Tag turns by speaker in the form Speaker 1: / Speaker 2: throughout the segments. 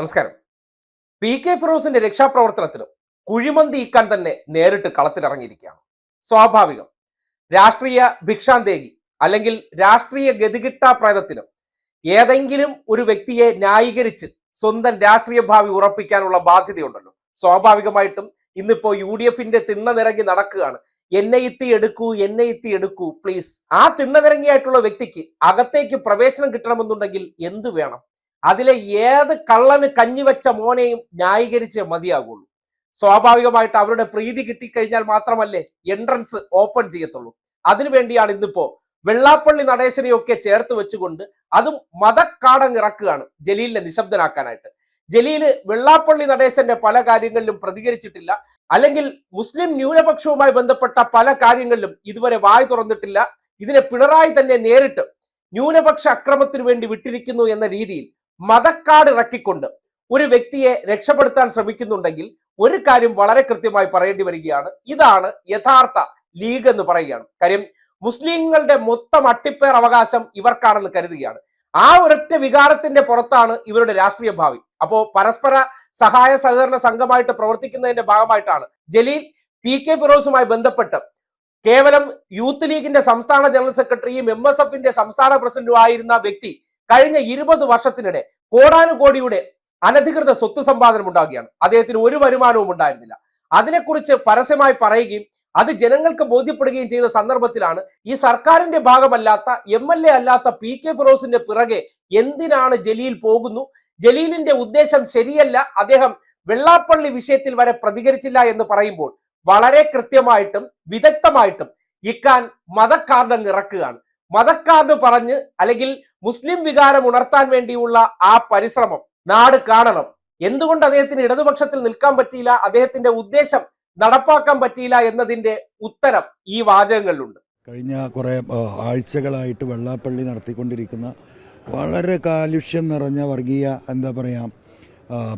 Speaker 1: നമസ്കാരം. P K ഫിറോസിന്റെ രക്ഷാപ്രവർത്തനത്തിന് കുഴിമന്തി ഇക്കാൻ തന്നെ നേരിട്ട് കളത്തിലിറങ്ങിയിരിക്കുകയാണ്. സ്വാഭാവികം. രാഷ്ട്രീയ ഭിക്ഷാന്തേകി അല്ലെങ്കിൽ രാഷ്ട്രീയ ഗതികിട്ടാ പ്രേതത്തിനും ഏതെങ്കിലും ഒരു വ്യക്തിയെ ന്യായീകരിച്ച് സ്വന്തം രാഷ്ട്രീയ ഭാവി ഉറപ്പിക്കാനുള്ള ബാധ്യതയുണ്ടല്ലോ. സ്വാഭാവികമായിട്ടും ഇന്നിപ്പോ യു ഡി എഫിന്റെ തിണ്ണ നിറങ്ങി നടക്കുകയാണ്. എന്നെ ഇത്തി എടുക്കൂ എന്നെ ഇത്തി എടുക്കൂ പ്ലീസ്. ആ തിണ്ണനിറങ്ങിയായിട്ടുള്ള വ്യക്തിക്ക് അകത്തേക്ക് പ്രവേശനം കിട്ടണമെന്നുണ്ടെങ്കിൽ എന്തു വേണം? അതിലെ ഏത് കള്ളന് കഞ്ഞിവെച്ച മോനെയും ന്യായീകരിച്ച് മതിയാകുള്ളൂ. സ്വാഭാവികമായിട്ട് അവരുടെ പ്രീതി കിട്ടിക്കഴിഞ്ഞാൽ മാത്രമല്ലേ എൻട്രൻസ് ഓപ്പൺ ചെയ്യത്തുള്ളൂ. അതിനുവേണ്ടിയാണ് ഇന്നിപ്പോ വെള്ളാപ്പള്ളി നടേശനെയൊക്കെ ചേർത്ത് വെച്ചുകൊണ്ട് അതും മതക്കാടങ്ങിറക്കുകയാണ് ജലീലിനെ നിശബ്ദനാക്കാനായിട്ട്. ജലീൽ വെള്ളാപ്പള്ളി നടേശന്റെ പല കാര്യങ്ങളിലും പ്രതികരിച്ചിട്ടില്ല. അല്ലെങ്കിൽ മുസ്ലിം ന്യൂനപക്ഷവുമായി ബന്ധപ്പെട്ട പല കാര്യങ്ങളിലും ഇതുവരെ വായി തുറന്നിട്ടില്ല. ഇതിനെ പിണറായി തന്നെ നേരിട്ട് ന്യൂനപക്ഷ അക്രമത്തിനു വേണ്ടി വിട്ടിരിക്കുന്നു എന്ന രീതിയിൽ മതക്കാട് ഇറക്കിക്കൊണ്ട് ഒരു വ്യക്തിയെ രക്ഷപ്പെടുത്താൻ ശ്രമിക്കുന്നുണ്ടെങ്കിൽ ഒരു കാര്യം വളരെ കൃത്യമായി പറയേണ്ടി വരികയാണ്. ഇതാണ് യഥാർത്ഥ ലീഗ് എന്ന് പറയുകയാണ്. കാര്യം മുസ്ലിങ്ങളുടെ മൊത്തം അട്ടിപ്പേർ അവകാശം ഇവർക്കാണെന്ന് കരുതുകയാണ്. ആ ഒരൊറ്റ വികാരത്തിന്റെ പുറത്താണ് ഇവരുടെ രാഷ്ട്രീയ ഭാവി. അപ്പോ പരസ്പര സഹായ സഹകരണ സംഘമായിട്ട് പ്രവർത്തിക്കുന്നതിന്റെ ഭാഗമായിട്ടാണ്. ജലീൽ പി കെ ഫിറോസുമായി ബന്ധപ്പെട്ട് കേവലം യൂത്ത് ലീഗിന്റെ സംസ്ഥാന ജനറൽ സെക്രട്ടറിയും എം എസ് എഫിന്റെ സംസ്ഥാന പ്രസിഡന്റും ആയിരുന്ന വ്യക്തി കഴിഞ്ഞ ഇരുപത് വർഷത്തിനിടെ കോടാനുകോടിയുടെ അനധികൃത സ്വത്ത് സമ്പാദനം ഉണ്ടാകുകയാണ് അദ്ദേഹത്തിന് ഒരു വരുമാനവും ഉണ്ടായിരുന്നില്ല. അതിനെക്കുറിച്ച് പരസ്യമായി പറയുകയും അത് ജനങ്ങൾക്ക് ബോധ്യപ്പെടുകയും ചെയ്ത സന്ദർഭത്തിലാണ് ഈ സർക്കാരിന്റെ ഭാഗമല്ലാത്ത എം എൽ എ അല്ലാത്ത പി കെ ഫിറോസിന്റെ പിറകെ എന്തിനാണ് ജലീൽ പോകുന്നു? ജലീലിന്റെ ഉദ്ദേശം ശരിയല്ല. അദ്ദേഹം വെള്ളാപ്പള്ളി വിഷയത്തിൽ വരെ പ്രതികരിച്ചില്ല എന്ന് പറയുമ്പോൾ വളരെ കൃത്യമായിട്ടും വിദഗ്ധമായിട്ടും ഇക്കാൻ മതക്കാർഡ് ഇറക്കുകയാണ് മതക്കാർഡ് പറഞ്ഞ് അല്ലെങ്കിൽ മുസ്ലിം വികാരം ഉണർത്താൻ വേണ്ടിയുള്ള ആ പരിശ്രമം നാട് കാണണം. എന്തുകൊണ്ട് അദ്ദേഹത്തിന് ഇടതുപക്ഷത്തിൽ നിൽക്കാൻ പറ്റിയില്ല? അദ്ദേഹത്തിന്റെ ഉദ്ദേശം നടപ്പാക്കാൻ പറ്റിയില്ല എന്നതിന്റെ ഉത്തരം ഈ വാചകങ്ങളിലുണ്ട്.
Speaker 2: കഴിഞ്ഞ കുറേ ആഴ്ചകളായിട്ട് വെള്ളാപ്പള്ളി നടത്തിക്കൊണ്ടിരിക്കുന്ന വളരെ കാലുഷ്യം നിറഞ്ഞ വർഗീയ എന്താ പറയുക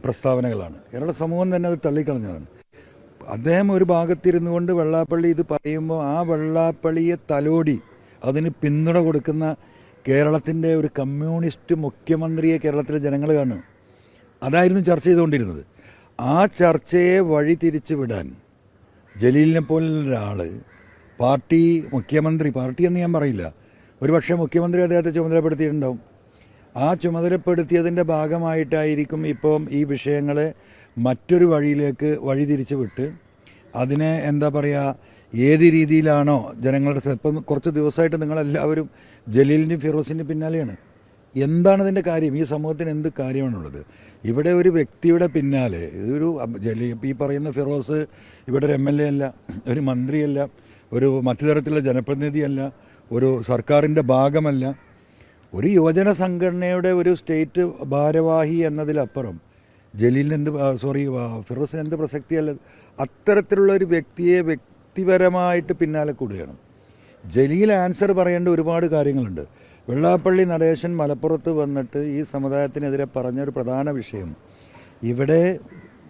Speaker 2: പ്രസ്താവനകളാണ്. കേരള സമൂഹം തന്നെ അത് തള്ളിക്കളഞ്ഞതാണ്. അദ്ദേഹം ഒരു ഭാഗത്തിരുന്നു കൊണ്ട് വെള്ളാപ്പള്ളി ഇത് പറയുമ്പോൾ ആ വെള്ളാപ്പള്ളിയെ തലോടി അതിന് പിന്തുണ കൊടുക്കുന്ന കേരളത്തിന്റെ ഒരു കമ്മ്യൂണിസ്റ്റ് മുഖ്യമന്ത്രിയെ കേരളത്തിലെ ജനങ്ങൾ കാണും. അതായിരുന്നു ചർച്ച ചെയ്തുകൊണ്ടിരുന്നത്. ആ ചർച്ചയെ വഴി തിരിച്ചു വിടാൻ ജലീലിനെ പോലുള്ള ഒരാൾ പാർട്ടി മുഖ്യമന്ത്രി പാർട്ടി എന്ന് ഞാൻ പറയില്ല ഒരുപക്ഷെ മുഖ്യമന്ത്രി അദ്ദേഹത്തെ ചുമതലപ്പെടുത്തിയിട്ടുണ്ടാവും. ആ ചുമതലപ്പെടുത്തിയതിന്റെ ഭാഗമായിട്ടായിരിക്കും ഇപ്പം ഈ വിഷയങ്ങളെ മറ്റൊരു വഴിയിലേക്ക് വഴി തിരിച്ചു വിട്ട് അതിനെ എന്താ പറയുക ഏത് രീതിയിലാണോ ജനങ്ങളുടെ ഇപ്പം കുറച്ച് ദിവസമായിട്ട് നിങ്ങളെല്ലാവരും ജലീലിന്റെയും ഫിറോസിന്റെയും പിന്നാലെയാണ്. എന്താണ് ഇതിന്റെ കാര്യം? ഈ സമൂഹത്തിന് എന്ത് കാര്യമാണുള്ളത്? ഇവിടെ ഒരു വ്യക്തിയുടെ പിന്നാലെ ഒരു ജലീ ഈ പറയുന്ന ഫിറോസ് ഇവിടെ ഒരു എം എൽ എ അല്ല ഒരു മന്ത്രിയല്ല ഒരു മറ്റു തരത്തിലുള്ള ജനപ്രതിനിധിയല്ല ഒരു സർക്കാരിന്റെ ഭാഗമല്ല. ഒരു യുവജന സംഘടനയുടെ ഒരു സ്റ്റേറ്റ് ഭാരവാഹി എന്നതിലപ്പുറം ജലീലിന് എന്ത് സോറി ഫിറോസിന് എന്ത് പ്രസക്തിയല്ല? അത്തരത്തിലുള്ള ഒരു വ്യക്തിയെ വ്യക്തിപരമായിട്ട് പിന്നാലെ കൂടുകയാണ്. ജലീൽ ആൻസർ പറയേണ്ട ഒരുപാട് കാര്യങ്ങളുണ്ട്. വെള്ളാപ്പള്ളി നടേശൻ മലപ്പുറത്ത് വന്നിട്ട് ഈ സമുദായത്തിനെതിരെ പറഞ്ഞൊരു പ്രധാന വിഷയം. ഇവിടെ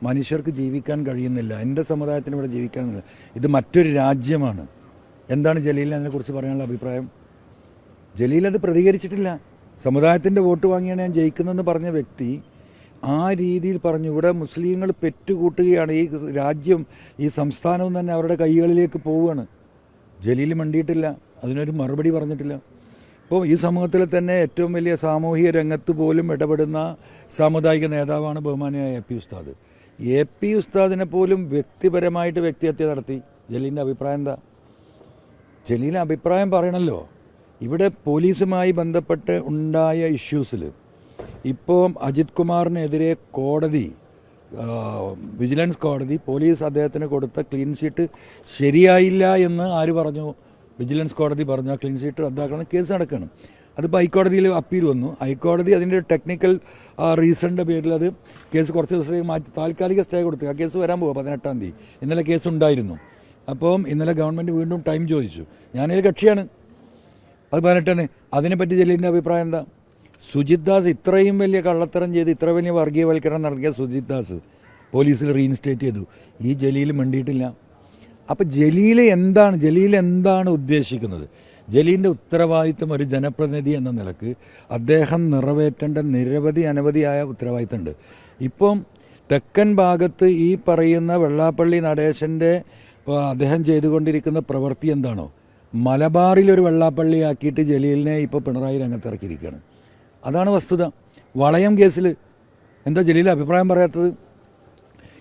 Speaker 2: മനുഷ്യർക്ക് ജീവിക്കാൻ കഴിയുന്നില്ല. എന്റെ സമുദായത്തിന് ഇവിടെ ജീവിക്കാൻ. ഇത് മറ്റൊരു രാജ്യമാണ്. എന്താണ് ജലീലിന് അതിനെക്കുറിച്ച് പറയാനുള്ള അഭിപ്രായം? ജലീൽ അത് പ്രതികരിച്ചിട്ടില്ല. സമുദായത്തിന്റെ വോട്ട് വാങ്ങിയാണ് ഞാൻ ജയിക്കുന്നതെന്ന് പറഞ്ഞ വ്യക്തി ആ രീതിയിൽ പറഞ്ഞു ഇവിടെ മുസ്ലിങ്ങൾ പെറ്റുകൂട്ടുകയാണ് ഈ രാജ്യം ഈ സംസ്ഥാനവും തന്നെ അവരുടെ കൈകളിലേക്ക് പോവുകയാണ്. ജലീൽ മണ്ടിയിട്ടില്ല. അതിനൊരു മറുപടി പറഞ്ഞിട്ടില്ല. ഇപ്പോൾ ഈ സമൂഹത്തിൽ തന്നെ ഏറ്റവും വലിയ സാമൂഹിക രംഗത്ത് പോലും ഇടപെടുന്ന സാമുദായിക നേതാവാണ് ബഹുമാനിയായ എ പി ഉസ്താദ്. എ പി ഉസ്താദിനെ പോലും വ്യക്തിപരമായിട്ട് വ്യക്തിഹത്യ നടത്തി. ജലീലിന്റെ അഭിപ്രായം എന്താ? ജലീൽ അഭിപ്രായം പറയണല്ലോ. ഇവിടെ പോലീസുമായി ബന്ധപ്പെട്ട് ഉണ്ടായ ഇഷ്യൂസിൽ ഇപ്പോൾ അജിത് കുമാറിനെതിരെ കോടതി വിജിലൻസ് കോടതി പോലീസ് അദ്ദേഹത്തിന് കൊടുത്ത ക്ലീൻ ഷീറ്റ് ശരിയായില്ല എന്ന് ആര് പറഞ്ഞു? വിജിലൻസ് കോടതി പറഞ്ഞു ആ ക്ലീൻ ഷീറ്റ് റദ്ദാക്കണം കേസ് നടക്കണം. അതിപ്പോൾ ഹൈക്കോടതിയിൽ അപ്പീൽ വന്നു. ഹൈക്കോടതി അതിന്റെ ടെക്നിക്കൽ റീസണിന്റെ പേരിൽ അത് കേസ് കുറച്ച് ദിവസത്തേക്ക് മാറ്റി താൽക്കാലിക സ്റ്റേ കൊടുത്തു. ആ കേസ് വരാൻ പോകുക പതിനെട്ടാം തീയതി. ഇന്നലെ കേസ് ഉണ്ടായിരുന്നു. അപ്പം ഇന്നലെ ഗവൺമെന്റ് വീണ്ടും ടൈം ചോദിച്ചു. ഞാനതിൽ കക്ഷിയാണ്. അത് പതിനെട്ടാണ് അതിനെപ്പറ്റി ജലീലിന്റെ അഭിപ്രായം എന്താ? സുജിത് ദാസ് ഇത്രയും വലിയ കള്ളത്തരം ചെയ്ത് ഇത്ര വലിയ വർഗീയവൽക്കരണം നടത്തിയ സുജിത് ദാസ് പോലീസിൽ റീഇൻസ്റ്റേറ്റ് ചെയ്തു. ഈ ജലീൽ മിണ്ടിയിട്ടില്ല. അപ്പം ജലീൽ എന്താണ് ജലീൽ എന്താണ് ഉദ്ദേശിക്കുന്നത്? ജലീലിന്റെ ഉത്തരവാദിത്തം ഒരു ജനപ്രതിനിധി എന്ന നിലയ്ക്ക് അദ്ദേഹം നിറവേറ്റേണ്ട നിരവധി അനവധിയായ ഉത്തരവാദിത്തമുണ്ട്. ഇപ്പം തെക്കൻ ഭാഗത്ത് ഈ പറയുന്ന വെള്ളാപ്പള്ളി നടേശന്റെ അദ്ദേഹം ചെയ്തുകൊണ്ടിരിക്കുന്ന പ്രവൃത്തി എന്താണോ? മലബാറിൽ ഒരു വെള്ളാപ്പള്ളി ആക്കിയിട്ട് ജലീലിനെ ഇപ്പോൾ പിണറായി രംഗത്തിറക്കിയിരിക്കുകയാണ്. അതാണ് വസ്തുത. വളയം കേസിൽ എന്താ ജലീൽ അഭിപ്രായം പറയാത്തത്?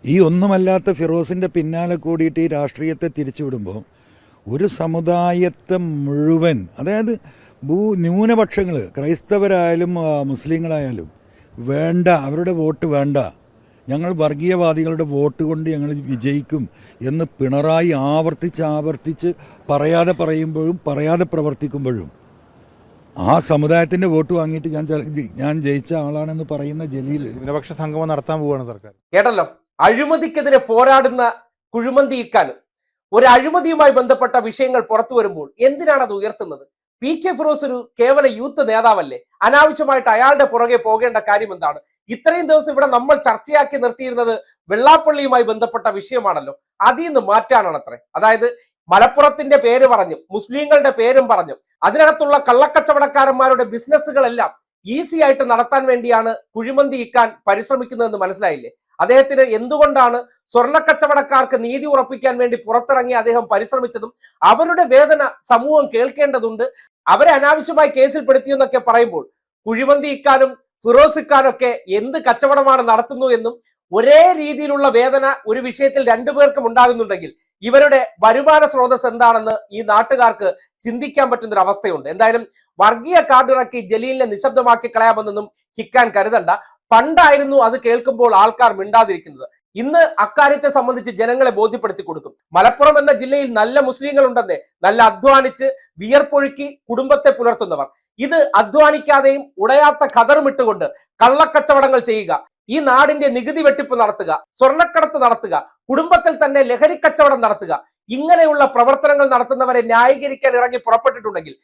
Speaker 2: ഈ ഒന്നുമല്ലാത്ത ഫിറോസിന്റെ പിന്നാലെ കൂടിയിട്ട് ഈ രാഷ്ട്രീയത്തെ തിരിച്ചുവിടുമ്പോൾ ഒരു സമുദായത്തെ മുഴുവൻ അതായത് ഭൂ ന്യൂനപക്ഷങ്ങൾ ക്രൈസ്തവരായാലും മുസ്ലിങ്ങളായാലും വേണ്ട അവരുടെ വോട്ട് വേണ്ട. ഞങ്ങൾ വർഗീയവാദികളുടെ വോട്ട് കൊണ്ട് ഞങ്ങൾ വിജയിക്കും എന്ന് പിണറായി ആവർത്തിച്ച് ആവർത്തിച്ച് പറയാതെ പറയുമ്പോഴും പറയാതെ പ്രവർത്തിക്കുമ്പോഴും ആ സമുദായത്തിന്റെ വോട്ട് വാങ്ങിയിട്ട് ഞാൻ ഞാൻ ജയിച്ച ആളാണെന്ന് പറയുന്ന ജലീൽ
Speaker 3: ന്യൂനപക്ഷ സംഗമം നടത്താൻ പോവുകയാണ് സർക്കാർ.
Speaker 1: കേട്ടല്ലോ? അഴിമതിക്കെതിരെ പോരാടുന്ന കുഴിമന്തി ഇക്കാനും. ഒരു അഴിമതിയുമായി ബന്ധപ്പെട്ട വിഷയങ്ങൾ പുറത്തു വരുമ്പോൾ എന്തിനാണ് അത് ഉയർത്തുന്നത്? പി കെ ഫിറോസ് ഒരു കേവല യൂത്ത് നേതാവല്ലേ? അനാവശ്യമായിട്ട് അയാളുടെ പുറകെ പോകേണ്ട കാര്യം എന്താണ്? ഇത്രയും ദിവസം ഇവിടെ നമ്മൾ ചർച്ചയാക്കി നിർത്തിയിരുന്നത് വെള്ളാപ്പള്ളിയുമായി ബന്ധപ്പെട്ട വിഷയമാണല്ലോ. അതിൽ നിന്ന് മാറ്റാനാണ് അത്രേ അതായത് മലപ്പുറത്തിന്റെ പേര് പറഞ്ഞു മുസ്ലിങ്ങളുടെ പേരും പറഞ്ഞു. അതിനകത്തുള്ള കള്ളക്കച്ചവടക്കാരന്മാരുടെ ബിസിനസ്സുകളെല്ലാം ഈസി ആയിട്ട് നടത്താൻ വേണ്ടിയാണ് കുഴിമന്തി ഇക്കാൻ പരിശ്രമിക്കുന്നതെന്ന് മനസ്സിലായില്ലേ? അദ്ദേഹത്തിന് എന്തുകൊണ്ടാണ് സ്വർണക്കച്ചവടക്കാർക്ക് നീതി ഉറപ്പിക്കാൻ വേണ്ടി പുറത്തിറങ്ങി അദ്ദേഹം പരിശ്രമിച്ചതും അവരുടെ വേദന സമൂഹം കേൾക്കേണ്ടതുണ്ട്? അവരെ അനാവശ്യമായി കേസിൽ കേസിൽപ്പെടുത്തിയെന്നൊക്കെ പറയുമ്പോൾ കുഴിമന്തി ഇക്കാനും ഫിറോസ് ഇക്കാനൊക്കെ എന്ത് കച്ചവടമാണ് നടത്തുന്നു എന്നും ഒരേ രീതിയിലുള്ള വേദന ഒരു വിഷയത്തിൽ രണ്ടുപേർക്കും ഉണ്ടാകുന്നുണ്ടെങ്കിൽ ഇവരുടെ വരുമാന സ്രോതസ് എന്താണെന്ന് ഈ നാട്ടുകാർക്ക് ചിന്തിക്കാൻ പറ്റുന്ന ഒരു അവസ്ഥയുണ്ട് എന്തായാലും വർഗീയ കാർഡിറക്കി ജലീലിനെ നിശബ്ദമാക്കി കളയാമെന്നൊന്നും ഹിക്കാൻ കരുതണ്ട. പണ്ടായിരുന്നു അത് കേൾക്കുമ്പോൾ ആൾക്കാർ മിണ്ടാതിരിക്കുന്നത്. ഇന്ന് അക്കാര്യത്തെ സംബന്ധിച്ച് ജനങ്ങളെ ബോധ്യപ്പെടുത്തി കൊടുക്കും. മലപ്പുറം എന്ന ജില്ലയിൽ നല്ല മുസ്ലിങ്ങൾ ഉണ്ടെന്നേ നല്ല അധ്വാനിച്ച് വിയർപ്പൊഴുക്കി കുടുംബത്തെ പുലർത്തുന്നവർ. ഇത് അധ്വാനിക്കാതെയും ഉടയാത്ത കതറുമിട്ടുകൊണ്ട് കള്ളക്കച്ചവടങ്ങൾ ചെയ്യുക. ഈ നാടിന്റെ നികുതി വെട്ടിപ്പ് നടത്തുക സ്വർണക്കടത്ത് നടത്തുക കുടുംബത്തിൽ തന്നെ ലഹരി കച്ചവടം നടത്തുക ഇങ്ങനെയുള്ള പ്രവർത്തനങ്ങൾ നടത്തുന്നവരെ ന്യായീകരിക്കാൻ ഇറങ്ങി പുറപ്പെട്ടിട്ടുണ്ടെങ്കിൽ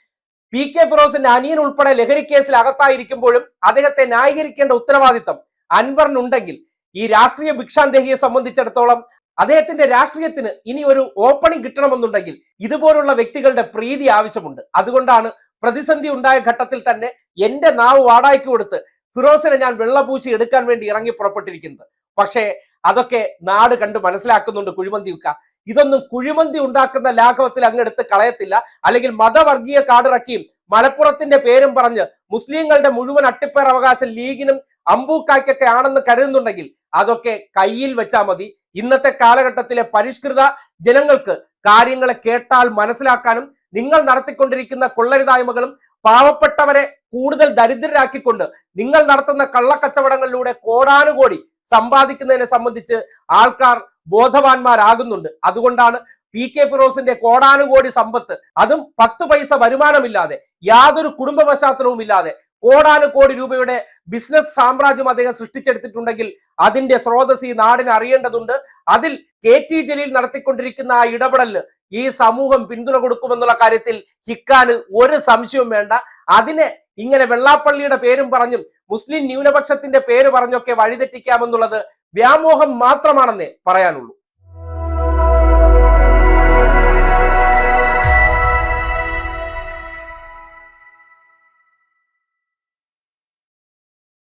Speaker 1: പി കെ ഫിറോസിന്റെ അനിയൻ ഉൾപ്പെടെ ലഹരി കേസിൽ അകത്തായിരിക്കുമ്പോഴും അദ്ദേഹത്തെ ന്യായീകരിക്കേണ്ട ഉത്തരവാദിത്തം അൻവറിനുണ്ടെങ്കിൽ ഈ രാഷ്ട്രീയ ഭിക്ഷാന്തേഹിയെ സംബന്ധിച്ചിടത്തോളം അദ്ദേഹത്തിന്റെ രാഷ്ട്രീയത്തിന് ഇനി ഒരു ഓപ്പണിംഗ് കിട്ടണമെന്നുണ്ടെങ്കിൽ ഇതുപോലുള്ള വ്യക്തികളുടെ പ്രീതി ആവശ്യമുണ്ട്. അതുകൊണ്ടാണ് പ്രതിസന്ധി ഉണ്ടായ ഘട്ടത്തിൽ തന്നെ എന്റെ നാവ് വാടായ്ക്ക് കൊടുത്ത് ഫിറോസിനെ ഞാൻ വെള്ളപൂശി എടുക്കാൻ വേണ്ടി ഇറങ്ങി പുറപ്പെട്ടിരിക്കുന്നത്. പക്ഷേ അതൊക്കെ നാട് കണ്ട് മനസ്സിലാക്കുന്നുണ്ട് കുഴിമന്തി വിൽക്ക ഇതൊന്നും കുഴിമന്തി ഉണ്ടാക്കുന്ന ലാഘവത്തിൽ അങ്ങെടുത്ത് കളയത്തില്ല. അല്ലെങ്കിൽ മതവർഗീയ കാടിറക്കിയും മലപ്പുറത്തിന്റെ പേരും പറഞ്ഞ് മുസ്ലിങ്ങളുടെ മുഴുവൻ അട്ടിപ്പേർ അവകാശം ലീഗിനും അമ്പൂക്കായ്ക്കൊക്കെ ആണെന്ന് കരുതുന്നുണ്ടെങ്കിൽ അതൊക്കെ കയ്യിൽ വെച്ചാൽ മതി. ഇന്നത്തെ കാലഘട്ടത്തിലെ പരിഷ്കൃത ജനങ്ങൾക്ക് കാര്യങ്ങളെ കേട്ടാൽ മനസ്സിലാക്കാനും നിങ്ങൾ നടത്തിക്കൊണ്ടിരിക്കുന്ന കൊള്ളരുതായ്മകളും പാവപ്പെട്ടവരെ കൂടുതൽ ദരിദ്രരാക്കിക്കൊണ്ട് നിങ്ങൾ നടത്തുന്ന കള്ളക്കച്ചവടങ്ങളിലൂടെ കോടാനുകോടി സമ്പാദിക്കുന്നതിനെ സംബന്ധിച്ച് ആൾക്കാർ ബോധവാന്മാരാകുന്നുണ്ട്. അതുകൊണ്ടാണ് പി കെ ഫിറോസിന്റെ കോടാനുകോടി സമ്പത്ത് അതും പത്ത് പൈസ വരുമാനമില്ലാതെ യാതൊരു കുടുംബ പശ്ചാത്തലവും ഇല്ലാതെ കോടാനുകോടി രൂപയുടെ ബിസിനസ് സാമ്രാജ്യം അദ്ദേഹം സൃഷ്ടിച്ചെടുത്തിട്ടുണ്ടെങ്കിൽ അതിന്റെ സ്രോതസ് ഈ നാടിന് അറിയേണ്ടതുണ്ട്. അതിൽ കെ ടി ജലീൽ നടത്തിക്കൊണ്ടിരിക്കുന്ന ആ ഇടപെടലിന് ഈ സമൂഹം പിന്തുണ കൊടുക്കുമെന്നുള്ള കാര്യത്തിൽ ഹിക്കാന് ഒരു സംശയവും വേണ്ട. അതിനെ ഇങ്ങനെ വെള്ളാപ്പള്ളിയുടെ പേരും പറഞ്ഞും മുസ്ലിം ന്യൂനപക്ഷത്തിന്റെ പേര് പറഞ്ഞൊക്കെ വഴിതെറ്റിക്കാമെന്നുള്ളത് വ്യാമോഹം മാത്രമാണെന്നേ പറയാനുള്ളൂ.